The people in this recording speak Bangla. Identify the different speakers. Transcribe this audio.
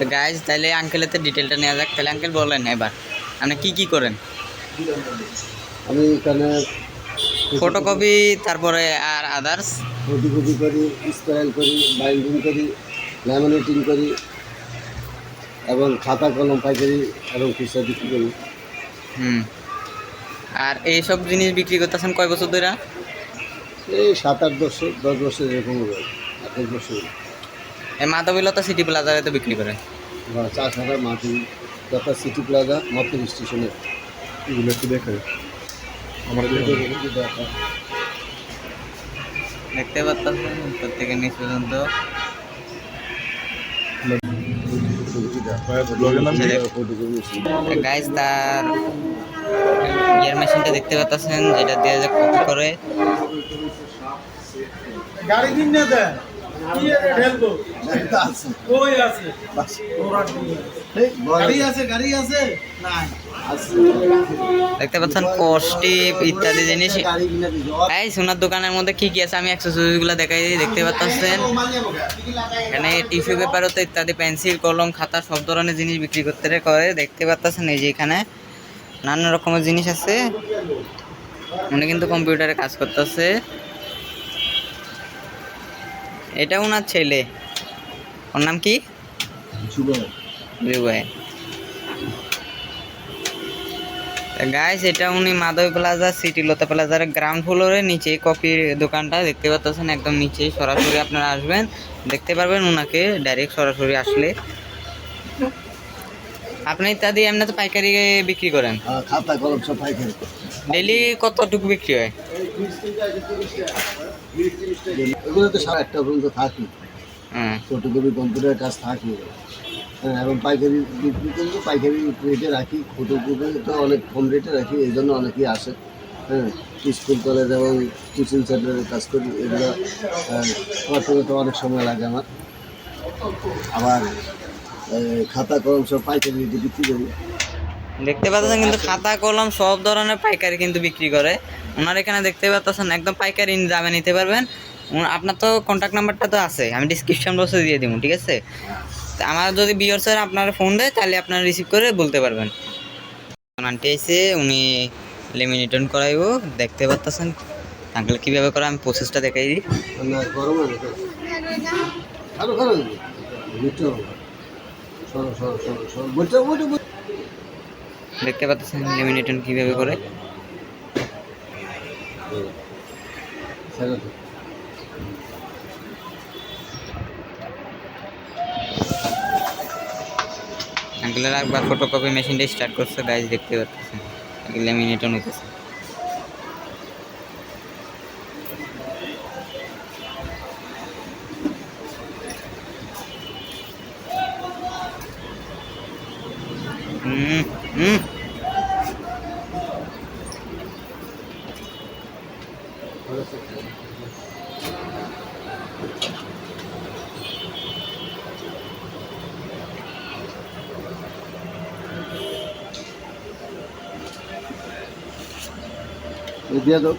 Speaker 1: তো গাইজ তাহলে আঙ্কেলের তো ডিটেলটা নেওয়া যাক। তাহলে আঙ্কেল বলেন এবার। আপনি কি কি করেন?
Speaker 2: আমি এখানে
Speaker 1: ফটোকপি তারপরে আর আদার্স
Speaker 2: ফটোকপি করি স্পাইল করি বাইন্ডিং করি ল্যামিনেটিং করি এবং খাতা কলম পাইকারি এবং খুচরা বিক্রি করি।
Speaker 1: হুম। আর এইসব জিনিস বিক্রি করতেছেন কয় বছর ধরে
Speaker 2: এই সাত আট বছর দশ বছর এরকম হবে। আট বছর।
Speaker 1: মাধবীলতা সিটি প্লাজারে তো বিক্রি করে।
Speaker 2: সিটি প্লাজা মতের স্টেশনে। এগুলো একটু দেখে আমার
Speaker 1: দেখতে পাচ্ছেন নিচ পর্যন্ত। গাইজ তার ইয়ার মেশিনটা দেখতে পাচ্ছেন যেটা দিয়ে কপি করে।
Speaker 3: গাড়ি দিন না দেয়। কি এর ঢেলবো? কই আছে? গাড়ি আছে গাড়ি আছে? নাই।
Speaker 1: দেখতে পাচ্ছেন ইত্যাদি জিনিস। এই সোনার দোকানের মধ্যে কি কি আছে? আমি দেখাই দিই দেখতে পাচ্ছেন। এখানে টিস্যু পেপার হতে ইত্যাদি পেন্সিল কলম খাতা সব ধরনের জিনিস বিক্রি করতে করে। দেখতে পাচ্ছেন এই যে এখানে নানা রকমের জিনিস আছে। উনি কিন্তু কম্পিউটারে কাজ করতেছে। এটা ওনার ছেলে। ওর নাম কি? গাইস এটা উনি মাধবী প্লাজা সিটি লতা প্লাজার গ্রাউন্ড ফ্লোরের নিচে কপির দোকানটা দেখতে পাচ্ছেন একদম নিচে। সরাসরি আপনারা আসবেন দেখতে পারবেন ওনাকে ডাইরেক্ট সরাসরি আসলে। আপনি ইত্যাদি এমনি তো পাইকারি বিক্রি করেন? ডেলি কতটুকু বিক্রি হয়?
Speaker 2: এগুলো তো সাড়ে আটটা পর্যন্ত থাকি।
Speaker 1: হুম।
Speaker 2: ফটোকপি কম্পিউটার কাজ থাকি। হ্যাঁ এবং পাইকারি বিক্রি কিন্তু পাইকারি রেটে রাখি। ফটোকপি তো অনেক কম রেটে রাখি এই জন্য অনেকেই আসে। হ্যাঁ স্কুল কলেজ এবং টিচিং সেন্টারের কাজ করি। এগুলো করতে করতে অনেক সময় লাগে আমার। আবার খাতা কলম সব পাইকারি রেটে বিক্রি করি।
Speaker 1: দেখতে পাচ্ছেন কিন্তু খাতা কলম সব ধরনের পাইকারি কিন্তু বিক্রি করে। ওনার এখানে দেখতে পাচ্ছেন, একদম পাইকারি দামে নিতে পারবেন। আপনার তো কন্ট্যাক্ট নাম্বারটা তো আছে, আমি ডিসক্রিপশন বক্সে দিয়ে দিব, ঠিক আছে? আমার যদি বিয়র স্যার আপনার ফোন দেয়, তাহলে আপনারা রিসিভ করে বলতে পারবেন। আন্টি এসে উনি লেমিনেটন করাইব, দেখতে পাচ্ছেন। আঙ্কেল কীভাবে করে, আমি প্রসেসটা দেখাই দিই। দেখতে পাচ্ছেন লেমিনেটন কীভাবে করে। আঙ্কেলের একবার ফটোকপি মেশিনটা স্টার্ট করছে গাইজ দেখতে পাচ্ছেন। লেমিনেটন হইতেছে হুম হুম
Speaker 2: দিয়ে দাও